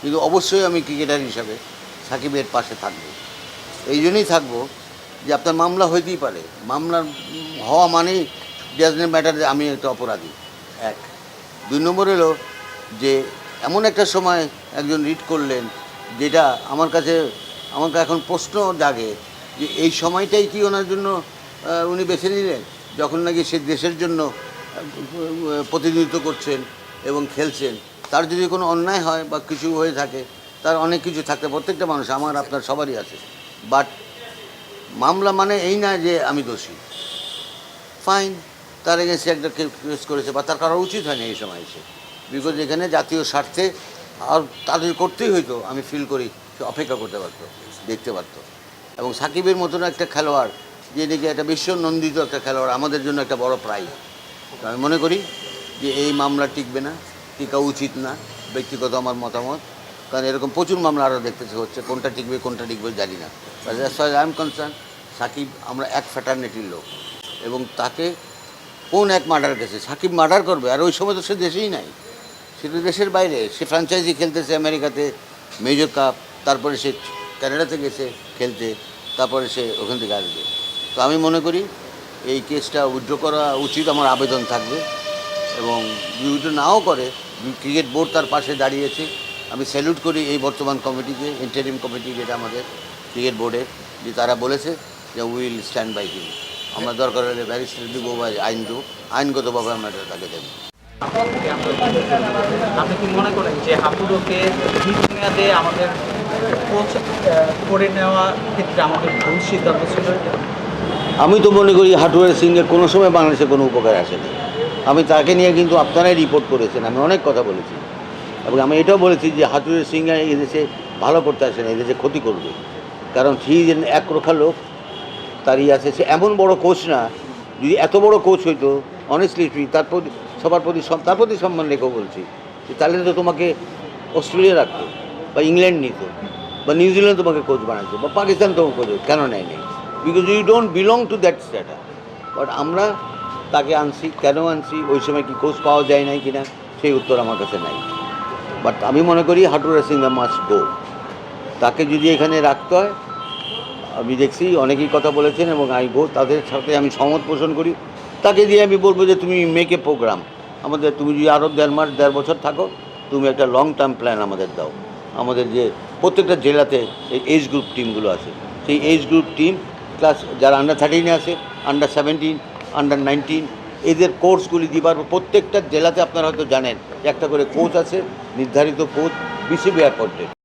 কিন্তু অবশ্যই আমি ক্রিকেটার হিসাবে সাকিবের পাশে থাকব। এই জন্যই থাকব যে আপনার মামলা হইতেই পারে। মামলার হওয়া মানেই ডাজনেট ম্যাটার আমি একটা অপরাধী। এক। দুই নম্বর হলো যে এমন একটা সময় একজন রিড করলেন যেটা আমার কাছে আমার এখন প্রশ্ন জাগে যে এই সময়টাই কি ওনার জন্য উনি বেছে নিলেন? যখন নাকি সে দেশের জন্য প্রতিনিধিত্ব করছেন এবং খেলছেন। তার যদি কোনো অন্যায় হয় বা কিছু হয়ে থাকে, তার অনেক কিছু থাকতে প্রত্যেকটা মানুষ, আমার, আপনার সবারই আছে। বাট মামলা মানে এই না যে আমি দোষী। ফাইন তার এগেন্সে একটা কেস করেছে, বা তার করা উচিত হয়নি এই সময় এসে। বিকজ এখানে জাতীয় স্বার্থে আর তাদের করতেই হইতো, আমি ফিল করি, সে অপেক্ষা করতে পারতো, দেখতে পারতো। এবং সাকিবের মতন একটা খেলোয়াড়, যে নাকি একটা বিশ্ব নন্দিত একটা খেলোয়াড়, আমাদের জন্য একটা বড় প্রাইজ আমি মনে করি যে এই মামলা টিকবে না। টিকা উচিত না, ব্যক্তিগত আমার মতামত, কারণ এরকম প্রচুর মামলা আরও দেখতেছে হচ্ছে, কোনটা টিকবে কোনটা টিকবে জানি না। আই এম কনসার্ন সাকিব আমরা এক ফ্যাটার্নিটির লোক, এবং তাকে কোন এক মার্ডার গেছে সাকিব মার্ডার করবে, আর ওই সময় তো সে দেশেই নাই। সে তো দেশের বাইরে, সে ফ্র্যাঞ্চাইজি খেলতেছে আমেরিকাতে মেজর কাপ তারপরে সে ক্যানাডাতে গেছে খেলতে, তারপরে সে ওখান থেকে আসবে। তো আমি মনে করি, এই কেসটা উইথড্র করা উচিত, আমার আবেদন থাকবে, এবং যদি নাও করে ক্রিকেট বোর্ড তার পাশে দাঁড়িয়েছে। আমি স্যালুট করি এই বর্তমান কমিটিকে ইন্টারিম কমিটি যেটা আমাদের ক্রিকেট বোর্ডের যে তারা বলেছে যে উইল স্ট্যান্ড বাই হিম আমরা দরকার হলে ব্যারিস্টার দিব বা আইন দেবো আইনগতভাবে আমরা তাকে দেবো। আপনি কি মনে করেন যে হাপুরোকে আমাদের কোচ করে নেওয়া ক্ষেত্রে আমাদের ভুল সিদ্ধান্ত ছিল আমি তো মনে করি হাটুয়ার সিংয়ের কোনো সময় বাংলাদেশে কোনো উপকার আসেনি। আমি তাকে নিয়ে কিন্তু আপনারাই রিপোর্ট করেছেন, আমি অনেক কথা বলেছি। এবং আমি এটাও বলেছি যে হাটুয়ার সিংয়ে এদেশে ভালো করতে আসে না, এদেশে ক্ষতি করবে। কারণ সি এক রোখা লোক, তারই আছে, সে এমন বড় কোচ না, যদি এত বড় কোচ হইতো অনেস্টলি তার প্রতি, সবার প্রতি তার প্রতি সম্মান রেখেও বলছি তাহলে তো তোমাকে অস্ট্রেলিয়া রাখতো, বা ইংল্যান্ড নিত, বা নিউজিল্যান্ড তোমাকে কোচ বানাতো বা পাকিস্তান তোমাকে কোচ কেন নেয় নেই? Because you don't belong to that strata but আমরা তাকে আনছি, কেন আনছি, ওই সময় কি কোচ পাওয়া যায় নাই কিনা, সেই উত্তর আমার কাছে নাই। বাট আমি মনে করি হাটুরা সিং মাস্ট গো তাকে যদি এখানে রাখতে হয়, আমি দেখছি অনেকেই কথা বলেছেন এবং আমি তাদের সাথে আমি সহমত পোষণ করি। তাকে দিয়ে আমি বলব যে, তুমি মেক প্রোগ্রাম আমাদের, তুমি যদি আরও দেড় মাস, দেড় বছর থাকো, তুমি একটা লং টার্ম প্ল্যান আমাদের দাও। আমাদের যে প্রত্যেকটা জেলাতে এই এজ গ্রুপ টিমগুলো আছে। সেই এজ গ্রুপ টিম ক্লাস যারা আন্ডার থার্টিনে আছে আন্ডার সেভেন্টিন আন্ডার নাইনটিন এদের কোর্সগুলি দিবার প্রত্যেকটা জেলাতে আপনারা হয়তো জানেন, একটা করে কোচ আছে, নির্ধারিত কোচ বিসিবি অ্যাপয়েন্টেড